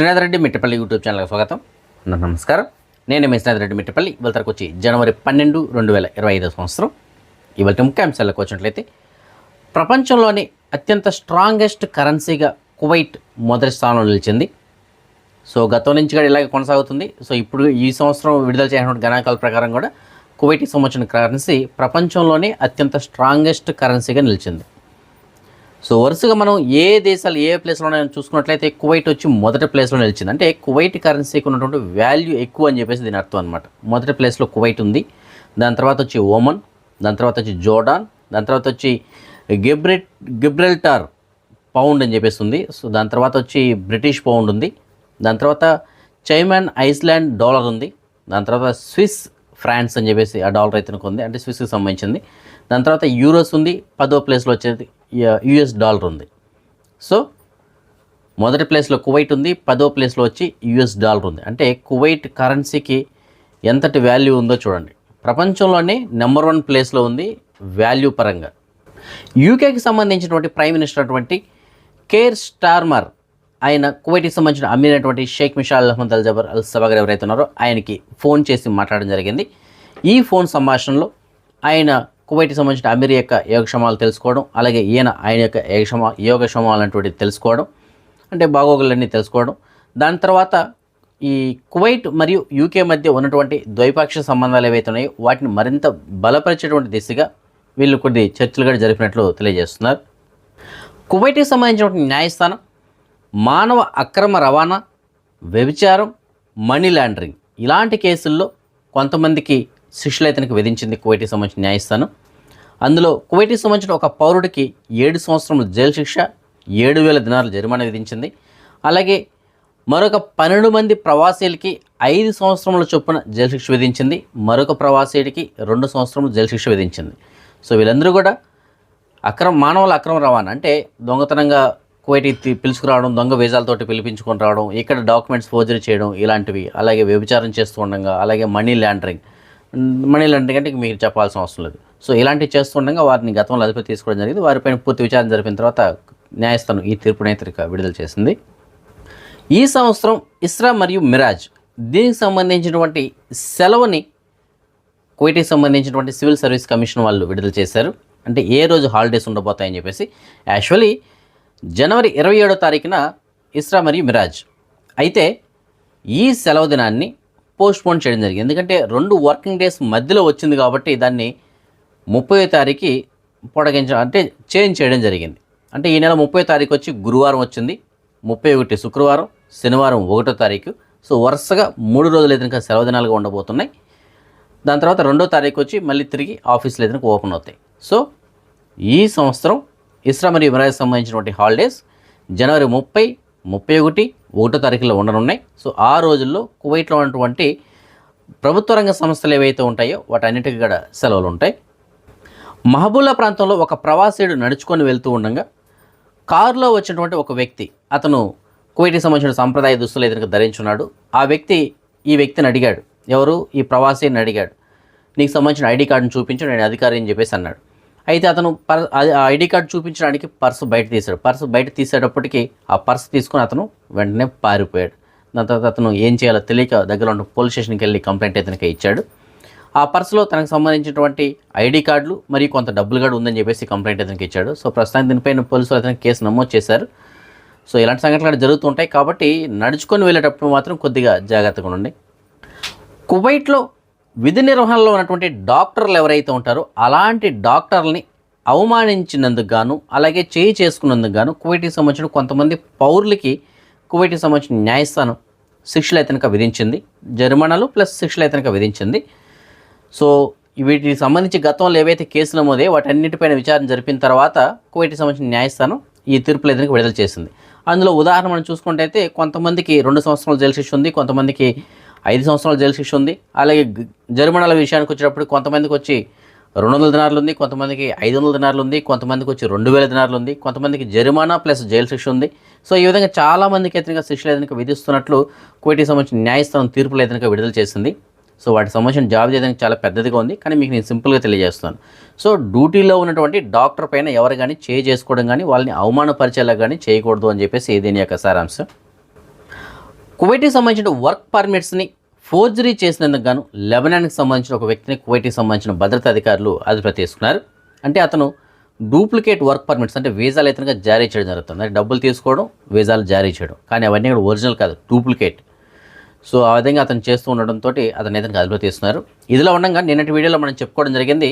Srinath Reddy Mittapalli YouTube ఛానల్కి స్వాగతం. నమస్కారం. నేను మీ శ్రీనాథ్ రెడ్డి మిట్టపల్లి. ఇవాళ వచ్చి జనవరి పన్నెండు రెండు వేల ఇరవై ఐదో సంవత్సరం. ఇవాళ ముఖ్యాంశాలకు వచ్చినట్లయితే ప్రపంచంలోని అత్యంత స్ట్రాంగెస్ట్ కరెన్సీగా కువైట్ మొదటి స్థానంలో నిలిచింది. సో గతం నుంచి కూడా ఇలాగే కొనసాగుతుంది. సో ఇప్పుడు ఈ సంవత్సరం విడుదల చేసినటువంటి గణాంకాల ప్రకారం కూడా కువైట్కి సంబంధించిన కరెన్సీ ప్రపంచంలోనే అత్యంత స్ట్రాంగెస్ట్ కరెన్సీగా నిలిచింది. సో వరుసగా మనం ఏ దేశాలు ఏ ప్లేస్లో ఉన్నాయో చూసుకున్నట్లయితే కువైట్ వచ్చి మొదటి ప్లేస్లో నిలిచింది. అంటే కువైట్ కరెన్సీకి ఉన్నటువంటి వాల్యూ ఎక్కువ అని చెప్పేసి దీని అర్థం అనమాట మొదటి ప్లేస్లో కువైట్ ఉంది. దాని తర్వాత వచ్చి ఓమన్ దాని తర్వాత వచ్చి జోర్డాన్ దాని తర్వాత వచ్చి గిబ్రెట్ గిబ్రెల్టార్ పౌండ్ అని చెప్పేసి ఉంది. సో దాని తర్వాత వచ్చి బ్రిటిష్ పౌండ్ ఉంది. దాని తర్వాత చైమాన్ ఐస్లాండ్ డాలర్ ఉంది. దాని తర్వాత స్విస్ ఫ్రాన్స్ అని చెప్పేసి ఆ డాలర్ అయితే ఉంది. అంటే స్విస్కి సంబంధించింది. దాని తర్వాత యూరోస్ ఉంది. పదో ప్లేస్లో వచ్చేది యుఎస్ డాలర్ ఉంది. సో మొదటి ప్లేస్లో కువైట్ ఉంది పదో ప్లేస్లో వచ్చి యుఎస్ డాలర్ ఉంది. అంటే కువైట్ కరెన్సీకి ఎంతటి వాల్యూ ఉందో చూడండి. ప్రపంచంలోనే నెంబర్ వన్ ప్లేస్లో ఉంది వాల్యూ పరంగా. యూకేకి సంబంధించినటువంటి ప్రైమ్ మినిస్టర్ అటువంటి కేర్ స్టార్మర్ ఆయన కువైట్కి సంబంధించిన అమ్మినటువంటి Sheikh Mishal Ahmad Al Jaber Al సబాగర్ ఎవరైతే ఉన్నారో ఆయనకి ఫోన్ చేసి మాట్లాడడం జరిగింది. ఈ ఫోన్ సంభాషణలో ఆయన కువైట్కి సంబంధించిన అమీర్ యొక్క యోగక్షమాలు తెలుసుకోవడం అలాగే ఈయన ఆయన యొక్క యోగక్షమా యోగక్షమాలు అనేటువంటిది తెలుసుకోవడం అంటే బాగోగులన్నీ తెలుసుకోవడం. దాని తర్వాత ఈ కువైట్ మరియు యూకే మధ్య ఉన్నటువంటి ద్వైపాక్షిక సంబంధాలు ఏవైతే ఉన్నాయో వాటిని మరింత బలపరిచేటువంటి దిశగా వీళ్ళు కొన్ని చర్చలు కూడా జరిపినట్లు తెలియజేస్తున్నారు. కువైట్కి సంబంధించినటువంటి న్యాయస్థానం మానవ అక్రమ రవాణా వ్యభిచారం మనీ లాండరింగ్. ఇలాంటి కేసుల్లో కొంతమందికి శిక్షలు విధించింది కువైట్కి సంబంధించిన న్యాయస్థానం. అందులో కువైట్కి సంబంధించిన ఒక పౌరుడికి ఏడు సంవత్సరముల జైలు శిక్ష ఏడు వేల దినాలు జరిమానా విధించింది. అలాగే మరొక పన్నెండు మంది ప్రవాసీలకి ఐదు సంవత్సరముల చొప్పున జైలు శిక్ష విధించింది. మరొక ప్రవాసీడికి రెండు సంవత్సరములు జైలు శిక్ష విధించింది. సో వీళ్ళందరూ కూడా అక్రమ మానవుల అక్రమ రవాణా అంటే దొంగతనంగా కువైట్కి పిలుచుకురావడం దొంగ వీజాలతోటి పిలిపించుకొని రావడం ఇక్కడ డాక్యుమెంట్స్ ఫోర్జరీ చేయడం ఇలాంటివి అలాగే వ్యభిచారం చేస్తూ ఉండగా అలాగే మనీ లాండరింగ్. మనీ లాండరింగ్ అంటే మీకు చెప్పాల్సిన అవసరం లేదు. సో ఇలాంటివి చేస్తుండగా వారిని గతంలో అదుపు తీసుకోవడం జరిగింది. వారిపైన పూర్తి విచారణ జరిపిన తర్వాత న్యాయస్థానం ఈ తీర్పు అయితే విడుదల చేసింది. ఈ సంవత్సరం ఇస్రా మరియు మిరాజ్ దీనికి సంబంధించినటువంటి సెలవుని కువైట్కి సంబంధించినటువంటి సివిల్ సర్వీస్ కమిషన్ వాళ్ళు విడుదల చేశారు. అంటే ఏ రోజు హాలిడేస్ ఉండబోతాయని చెప్పేసి. యాక్చువల్లీ జనవరి ఇరవై ఏడో తారీఖున ఇస్రా మరియు మిరాజ్. అయితే ఈ సెలవు దినాన్ని పోస్ట్పోన్ చేయడం జరిగింది. ఎందుకంటే రెండు వర్కింగ్ డేస్ మధ్యలో వచ్చింది కాబట్టి దాన్ని ముప్పై తారీఖు పొడగించ అంటే చేంజ్ చేయడం జరిగింది. అంటే ఈ నెల ముప్పై తారీఖు వచ్చి గురువారం వచ్చింది. ముప్పై ఒకటి శుక్రవారం శనివారం ఒకటో తారీఖు. సో వరుసగా మూడు రోజులు ఎదురుగా సెలవు దినాలుగా ఉండబోతున్నాయి. దాని తర్వాత రెండో తారీఖు వచ్చి మళ్ళీ తిరిగి ఆఫీసులు ఎదురుకు ఓపెన్ అవుతాయి. సో ఈ సంవత్సరం ఇస్రా మరియు ఇమరాజ్ సంబంధించినటువంటి హాలిడేస్ జనవరి ముప్పై ముప్పై ఒకటి ఒకటో తారీఖులో ఉండనున్నాయి. సో ఆ రోజుల్లో కువైట్లో ఉన్నటువంటి ప్రభుత్వ రంగ సంస్థలు ఏవైతే ఉంటాయో వాటన్నిటికీ కూడా సెలవులు ఉంటాయి. మహబూలా ప్రాంతంలో ఒక ప్రవాసీయుడు నడుచుకొని వెళ్తూ ఉండగా కారులో వచ్చినటువంటి ఒక వ్యక్తి అతను కువైట్కి సంబంధించిన సాంప్రదాయ దుస్తులు ఎదురుగా ధరించున్నాడు. ఆ వ్యక్తి ఈ వ్యక్తిని అడిగాడు ఎవరు? ఈ ప్రవాసీని అడిగాడు. నీకు సంబంధించిన ఐడి కార్డును చూపించు నేను అధికారి అని చెప్పేసి అన్నాడు. అయితే అతను పర్ అది- ఆ ఐడి కార్డు చూపించడానికి పర్సు బయట తీశాడు. పర్సు బయట తీసేటప్పటికి ఆ పర్సు తీసుకొని అతను వెంటనే పారిపోయాడు. దాని తర్వాత అతను ఏం చేయాలో తెలియక దగ్గర ఉన్న పోలీస్ స్టేషన్కి వెళ్ళి కంప్లైంట్ అతనికి ఇచ్చాడు. ఆ పర్సులో తనకు సంబంధించినటువంటి ఐడి కార్డులు మరియు కొంత డబ్బులు కూడా ఉందని చెప్పేసి కంప్లైంట్ అతనికి ఇచ్చాడు. సో ప్రస్తుతానికి దీనిపైన పోలీసులు అతనికి కేసు నమోదు చేశారు. సో ఇలాంటి సంఘటనలు కూడా జరుగుతుంటాయి. కాబట్టి నడుచుకొని వెళ్ళేటప్పుడు మాత్రం కొద్దిగా జాగ్రత్తగా ఉండండి. కువైట్లో విధి నిర్వహణలో ఉన్నటువంటి డాక్టర్లు ఎవరైతే ఉంటారో అలాంటి డాక్టర్లని అవమానించినందుకు గాను అలాగే చేయి చేసుకున్నందుకు గాను కువైట్కి సంబంధించిన కొంతమంది పౌరులకి కువైట్కి సంబంధించిన న్యాయస్థానం శిక్షలు అయితే విధించింది. జరిమానాలు ప్లస్ శిక్షలు అయితే విధించింది. సో వీటికి సంబంధించి గతంలో ఏవైతే కేసులు నమోదే వాటన్నిటిపైన విచారణ జరిపిన తర్వాత కువైట్కి సంబంధించిన న్యాయస్థానం ఈ తీర్పులు ఎదురుకు విడుదల చేసింది. అందులో ఉదాహరణ మనం చూసుకుంటే అయితే కొంతమందికి రెండు సంవత్సరాల జైలు శిక్ష ఉంది కొంతమందికి ఐదు సంవత్సరాల జైలు శిక్ష ఉంది. అలాగే జరిమానాల విషయానికి వచ్చేటప్పుడు కొంతమందికి వచ్చి రెండు వందల దినార్లు ఉంది కొంతమందికి ఐదు వందల దినార్లు ఉంది కొంతమందికి వచ్చి రెండు వేల దినార్లు ఉంది కొంతమందికి జరిమానా ప్లస్ జైలు శిక్ష ఉంది. సో ఈ విధంగా చాలామందికి ఎదురుగా శిక్షలు ఎదురుగా విధిస్తున్నట్లు కోటికి సంబంధించిన న్యాయస్థానం తీర్పులు ఎదురుగా విడుదల చేసింది. సో వాటికి సంబంధించిన జాబ్ చేయడానికి చాలా పెద్దదిగా ఉంది కానీ మీకు నేను సింపుల్గా తెలియజేస్తాను సో డ్యూటీలో ఉన్నటువంటి డాక్టర్ పైన ఎవరు కానీ చేయి చేసుకోవడం కానీ వాళ్ళని అవమానపరిచేలా కానీ చేయకూడదు అని చెప్పేసి దీని యొక్క సారాంశం. కువైట్కి సంబంధించిన వర్క్ పర్మిట్స్ని ఫోర్జరీ చేసినందుకు గాను లెబనాన్కి సంబంధించిన ఒక వ్యక్తిని కువైట్కి సంబంధించిన భద్రతా అధికారులు అదుపులో తీసుకున్నారు. అంటే అతను డూప్లికేట్ వర్క్ పర్మిట్స్ అంటే వీజాలు అయితే జారీ చేయడం జరుగుతుంది. అంటే డబ్బులు తీసుకోవడం వీజాలు జారీ చేయడం. కానీ అవన్నీ కూడా ఒరిజినల్ కాదు డూప్లికేట్. సో ఆ విధంగా అతను చేస్తూ ఉండడంతో అతను ఇతనికి అదుపులో తీస్తున్నారు. ఇదిలో ఉండగా నిన్నటి వీడియోలో మనం చెప్పుకోవడం జరిగింది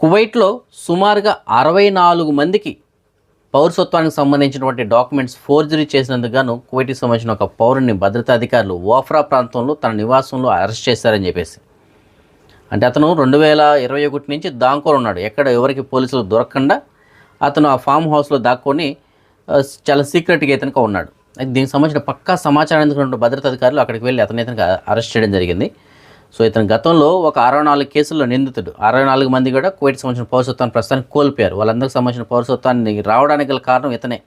కువైట్లో సుమారుగా అరవై నాలుగు మందికి పౌరసత్వానికి సంబంధించినటువంటి డాక్యుమెంట్స్ ఫోర్జరీ చేసినందుకు గాను కువైట్కి సంబంధించిన ఒక పౌరుని భద్రతా అధికారులు ఓఫ్రా ప్రాంతంలో తన నివాసంలో అరెస్ట్ చేశారని చెప్పేసి. అంటే అతను రెండు వేల ఇరవై ఒకటి నుంచి దాంకోరు ఉన్నాడు. ఎక్కడ ఎవరికి పోలీసులు దొరకకుండా అతను ఆ ఫామ్ హౌస్లో దాక్కొని చాలా సీక్రెట్గా ఇతనికి ఉన్నాడు. అయితే దీనికి సంబంధించిన పక్కా సమాచారం అందుకున్న భద్రతా అధికారులు అక్కడికి వెళ్ళి అతను ఇతనికి అరెస్ట్ చేయడం జరిగింది. సో ఇతను గతంలో ఒక అరవై నాలుగు కేసుల్లో నిందితుడు. అరవై నాలుగు మంది కూడా కువైట్కి సంబంధించిన పౌరసత్వాన్ని ప్రస్తుతానికి కోల్పోయారు. వాళ్ళందరికీ సంబంధించిన పౌరసత్వాన్ని రావడానికి గల కారణం ఇతనే.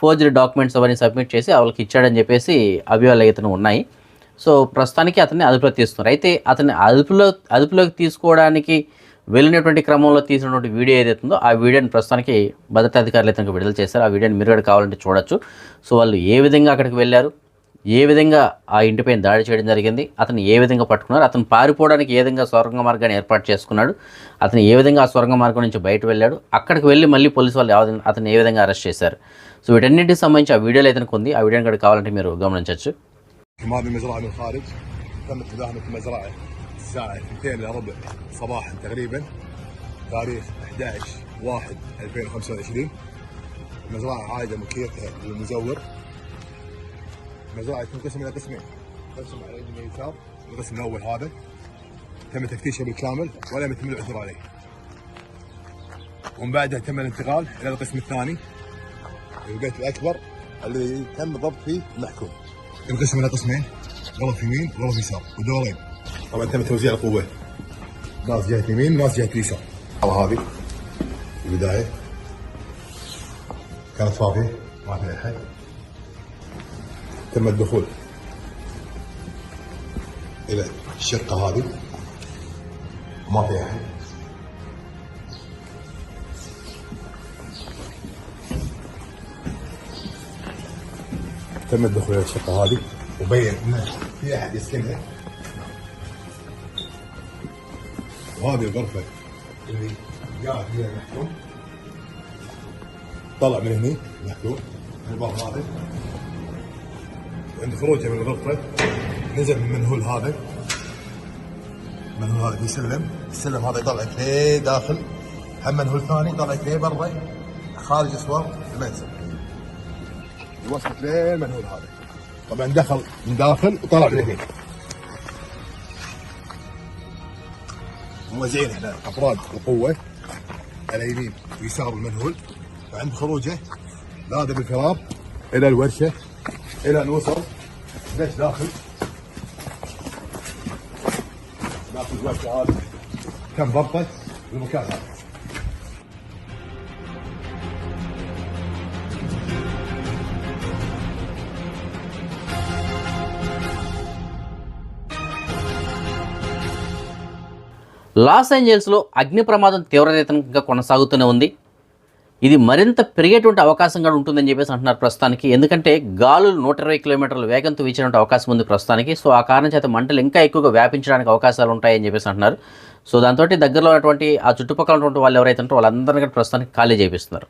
ఫోర్జరీ డాక్యుమెంట్స్ అవన్నీ సబ్మిట్ చేసి వాళ్ళకి ఇచ్చాడని చెప్పేసి అభియోగాలు ఇతను ఉన్నాయి. సో ప్రస్తుతానికి అతన్ని అదుపులో తీస్తున్నారు అయితే అతన్ని అదుపులో అదుపులోకి తీసుకోవడానికి వెళ్ళినటువంటి క్రమంలో తీసినటువంటి వీడియో ఏదైతుందో ఆ వీడియోని ప్రస్తుతానికి భద్రతా అధికారులు అయితే విడుదల చేశారు. ఆ వీడియోని మీరు కూడా కావాలంటే చూడొచ్చు. సో వాళ్ళు ఏ విధంగా అక్కడికి వెళ్ళారు ఏ విధంగా ఆ ఇంటిపైన దాడి చేయడం జరిగింది అతను ఏ విధంగా పట్టుకున్నారు అతను పారిపోవడానికి ఏ విధంగా సొరంగ మార్గాన్ని ఏర్పాటు చేసుకున్నాడు అతను ఏ విధంగా ఆ సొరంగ మార్గం నుంచి బయట వెళ్ళాడు అక్కడికి వెళ్ళి మళ్ళీ పోలీసు వాళ్ళు అతను ఏ విధంగా అరెస్ట్ చేశారు. సో వీటన్నింటికి సంబంధించి ఆ వీడియోలు అయితే ఉంది ఆ వీడియోని కూడా కావాలంటే మీరు గమనించవచ్చు الساعة 2 الا ربع صباحا تقريبا تاريخ 11 1 2025 مزرعة عائده ملكيتها للمزور مزرعة تنقسم إلى قسمين. قسم على اليمين واليسار القسم الأول هذا. تم تفتيشه بالكامل ولم يتم العثور عليه. ومن بعدها تم الانتقال إلى القسم الثاني البيت الأكبر الذي تم ضبط فيه المحكوم. ينقسم إلى قسمين غرف يمين وغرف يسار. ودورين. طبعا تم توزيع القوة. ناس جهة اليمين وناس جهة اليسار هذه البداية. كانت فاضية ما فيها أحد. تم الدخول إلى الشقة هذه. ما فيها أحد. تم الدخول إلى الشقة هذه. وبين ان في أحد يسكنها. وهذه الغرفة. اللي قاعد فيها المحكوم طلع من هني. المحكوم الباب هذا. عند خروجه من الغرفة. نزل من المنهول هذا. المنهول هذا في سلم السلم هذا يطلعك ليه داخل؟ هم منهول ثاني يطلعك ليه برا؟ خارج اسوار المنزل يوصلك لين المنهول هذا. طبعا دخل من داخل وطلع من هنا موزعين إحنا أفراد القوة على يمين ويسار المنهول. وعند خروجه نادى بالفرار إلى الورشة إلى ان وصل ليش داخل؟ داخل الورشه هذه تم ضبطه بالمكان هذا లాస్ ఏంజల్స్లో అగ్ని ప్రమాదం తీవ్రతగా కొనసాగుతూనే ఉంది. ఇది మరింత పెరిగేటువంటి అవకాశం కూడా ఉంటుందని చెప్పేసి అంటున్నారు ప్రస్తుతానికి. ఎందుకంటే గాలులు నూట ఇరవై కిలోమీటర్ల వేగంతో వీచేటువంటి అవకాశం ఉంది ప్రస్తుతానికి. సో ఆ కారణం చేత మంటలు ఇంకా ఎక్కువగా వ్యాపించడానికి అవకాశాలు ఉంటాయని చెప్పేసి అంటున్నారు. సో దాంతో దగ్గరలో ఉన్నటువంటి ఆ చుట్టుపక్కల ఉన్నటువంటి వాళ్ళు ఎవరైతే ఉంటారో వాళ్ళందరినీ కూడా ప్రస్తుతానికి ఖాళీ చేపిస్తున్నారు.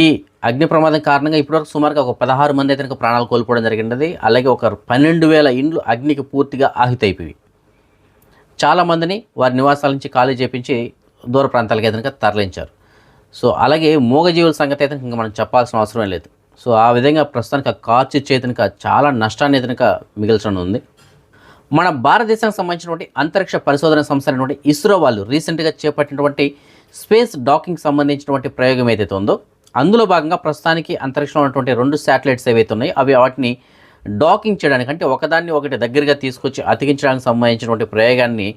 ఈ అగ్ని ప్రమాదం కారణంగా ఇప్పటివరకు సుమారుగా ఒక పదహారు మంది అయితే ప్రాణాలు కోల్పోవడం జరిగినది అలాగే ఒక పన్నెండు వేల ఇండ్లు అగ్నికి పూర్తిగా ఆహుతైపోయి చాలా మందిని వారి నివాసాల నుంచి ఖాళీ చేపించి దూర ప్రాంతాలకు ఏదైనా తరలించారు. సో అలాగే మూగజీవుల సంగతి అయితే ఇంకా మనం చెప్పాల్సిన అవసరం లేదు. సో ఆ విధంగా ప్రస్తుతానికి ఆ కార్చి చేతనిక చాలా నష్టాన్ని ఎదునక మిగిల్చడం ఉంది మన భారతదేశానికి సంబంధించినటువంటి అంతరిక్ష పరిశోధన సంస్థ అయినటువంటి ఇస్రో వాళ్ళు రీసెంట్గా చేపట్టినటువంటి స్పేస్ డాకింగ్ సంబంధించినటువంటి ప్రయోగం ఏదైతే ఉందో అందులో భాగంగా ప్రస్తుతానికి అంతరిక్షంలో ఉన్నటువంటి రెండు శాటిలైట్స్ ఏవైతే ఉన్నాయో అవి వాటిని డాకింగ్ చేయడానికి అంటే ఒకదాన్ని ఒకటి దగ్గరగా తీసుకొచ్చి అతికించడానికి సంబంధించినటువంటి ప్రయోగాన్ని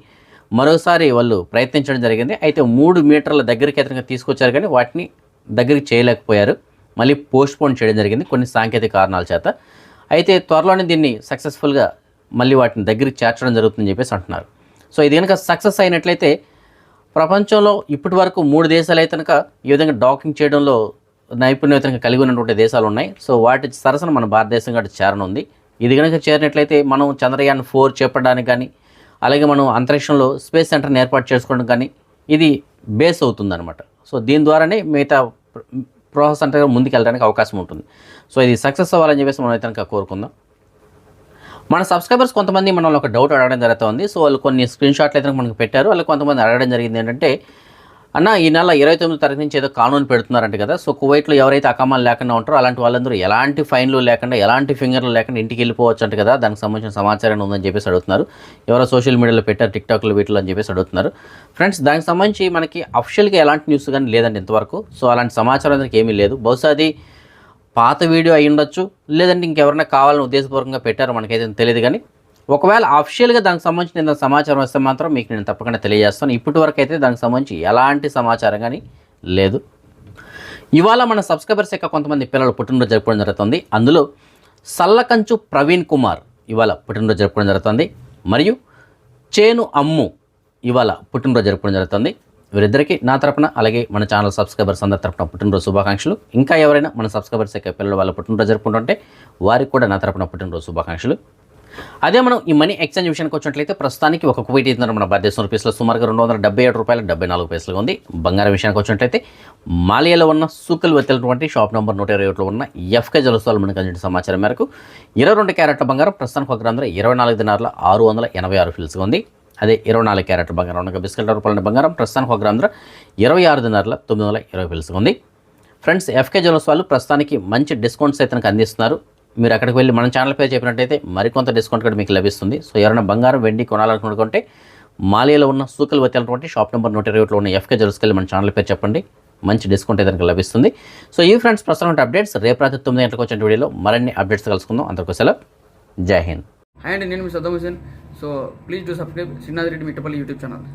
మరోసారి వాళ్ళు ప్రయత్నించడం జరిగింది. అయితే మూడు మీటర్ల దగ్గరికి అతనికి తీసుకొచ్చారు కానీ వాటిని దగ్గరికి చేయలేకపోయారు. మళ్ళీ పోస్ట్పోన్ చేయడం జరిగింది కొన్ని సాంకేతిక కారణాల చేత. అయితే త్వరలోనే దీన్ని సక్సెస్ఫుల్గా మళ్ళీ వాటిని దగ్గరికి చేర్చడం జరుగుతుందని చెప్పేసి అంటున్నారు. సో ఇది కనుక సక్సెస్ అయినట్లయితే ప్రపంచంలో ఇప్పటి వరకు మూడు దేశాలు అయితే కనుక ఈ విధంగా డాకింగ్ చేయడంలో నైపుణ్యతను కలిగి ఉన్నటువంటి దేశాలు ఉన్నాయి. సో వాటి సరసన మన భారతదేశం కూడా చేరనుంది. ఇది కనుక చేరినట్లయితే మనం చంద్రయాన్ ఫోర్ చేపట్టడానికి కానీ అలాగే మనం అంతరిక్షంలో స్పేస్ సెంటర్ని ఏర్పాటు చేసుకోవడం కానీ ఇది బేస్ అవుతుందన్నమాట. సో దీని ద్వారానే మిగతా ప్రాసెస్ అంటే ముందుకు వెళ్ళడానికి అవకాశం ఉంటుంది. సో ఇది సక్సెస్ అవ్వాలని చెప్పేసి మనం అయితే కోరుకుందాం. మన సబ్స్క్రైబర్స్ కొంతమంది మనల్ని ఒక డౌట్ అడగడం జరుగుతుంది. సో వాళ్ళు కొన్ని స్క్రీన్ షాట్లు అయితే మనకు పెట్టారు. వాళ్ళు కొంతమంది అడగడం జరిగింది ఏంటంటే అన్న ఈ నెల ఇరవై తొమ్మిది తారీఖు నుంచి ఏదో కానూన్ పెడుతున్నారంట కదా. సో కువైట్లో ఎవరైతే అకామాలు లేకుండా ఉంటారో అలాంటి వాళ్ళందరూ ఎలాంటి ఫైన్లు లేకుండా ఎలాంటి ఫింగర్లు లేకుండా ఇంటికి వెళ్ళిపోవచ్చు అంట కదా. దానికి సంబంధించిన సమాచారం ఉందని చెప్పేసి అడుగుతున్నారు. ఎవరో సోషల్ మీడియాలో పెట్టారు టిక్టాక్లో వీటిలో అని చెప్పేసి అడుగుతున్నారు. ఫ్రెండ్స్ దానికి సంబంధించి మనకి అఫిషియల్గా ఎలాంటి న్యూస్ కానీ లేదండి ఇంతవరకు. సో అలాంటి సమాచారం అందరికి ఏమీ లేదు. బహుశా అది పాత వీడియో అయి ఉండొచ్చు లేదంటే ఇంకెవరైనా కావాలని ఉద్దేశపూర్వకంగా పెట్టారు మనకైతే తెలియదు కానీ ఒకవేళ అఫిషియల్గా దానికి సంబంధించిన ఏదైనా సమాచారం వస్తే మాత్రం మీకు నేను తప్పకుండా తెలియజేస్తాను. ఇప్పటి వరకు అయితే దానికి సంబంధించి ఎలాంటి సమాచారం కానీ లేదు. ఇవాళ మన సబ్స్క్రైబర్స్ యొక్క కొంతమంది పిల్లలు పుట్టినరోజు జరుపుకోవడం జరుగుతుంది. అందులో సల్లకంచు ప్రవీణ్ కుమార్ ఇవాళ పుట్టినరోజు జరుపుకోవడం జరుగుతుంది. మరియు చేను అమ్ము ఇవాళ పుట్టినరోజు జరుపుకోవడం జరుగుతుంది. వీరిద్దరికీ నా తరపున అలాగే మన ఛానల్ సబ్స్క్రైబర్స్ అందరి తరపున పుట్టినరోజు శుభాకాంక్షలు. ఇంకా ఎవరైనా మన సబ్స్క్రైబర్స్ యొక్క పిల్లలు వాళ్ళ పుట్టినరోజు జరుపుకుంటుంటే వారికి కూడా నా తరపున పుట్టినరోజు శుభాకాంక్షలు. అదే మనం ఈ మనీ ఎక్స్చేంజ్ విషయానికి వచ్చినట్లయితే ప్రస్తుతానికి ఒక కువైట్ ఇస్తున్నారు మన భారతదేశం రూపీస్లో సుమారుగా రెండు వందల డెబ్బై ఏడు రూపాయల డెబ్బై నాలుగు పైసలుగా ఉంది. బంగారం విషయానికి వచ్చినట్లయితే మాలియాలో ఉన్న సూకల్ వెత్తలటువంటి షాప్ నెంబర్ నూట ఇరవై ఒకటిలో ఉన్న ఎఫ్కే జలసాలు మనకు అందించిన సమాచారం మేరకు ఇరవై రెండు క్యారెట్ల బంగారం ప్రస్తుతానికి ఒక గ్రాములో ఇరవై నాలుగు దినార్ల ఆరు వందల ఎనభై ఆరు ఫిల్స్గా ఉంది. అదే ఇరవై నాలుగు క్యారెట్ల బంగారం ఉన్న బిస్కెట్ రూపాయల బంగారం ప్రస్తుతానికి ఒక గ్రాములో ఇరవై ఆరు దినారుల తొమ్మిది వందల ఇరవై ఫిల్స్గా ఉంది. ఫ్రెండ్స్ ఎఫ్కే జ్యువెలర్స్ వాళ్ళు ప్రస్తుతానికి మంచి డిస్కౌంట్స్ అయితే అందిస్తున్నారు. మీరు అక్కడికి వెళ్ళి మన ఛానల్ పేరు చెప్పినట్టయితే మరికొంత డిస్కౌంట్ కూడా మీకు లభిస్తుంది. సో ఎవరైనా బంగారం వెండి కొనాలనుకుంటే మాలియాలో ఉన్న సూకల్ వచ్చేటువంటి షాప్ నెంబర్ నూట ఇరవై ఒకటిలో ఉన్న ఎఫ్కే జ్యువెలర్స్కి వెళ్ళి మన ఛానల్ పేరు చెప్పండి. మంచి డిస్కౌంట్ అయితే లభిస్తుంది. సో ఈ ఫ్రెండ్స్ ప్రస్తుతం అప్డేట్స్ రేపు రాత్రి తొమ్మిది గంటలకు వచ్చిన వీడియోలో మరిన్ని అప్డేట్స్ కలుసుకుందాం. అందరికీ సెలవు. జై హింద్. హాయ్ అండి నేను మీ Saddam Hussain so please do subscribe Srinath Reddy Mittapalli YouTube channel.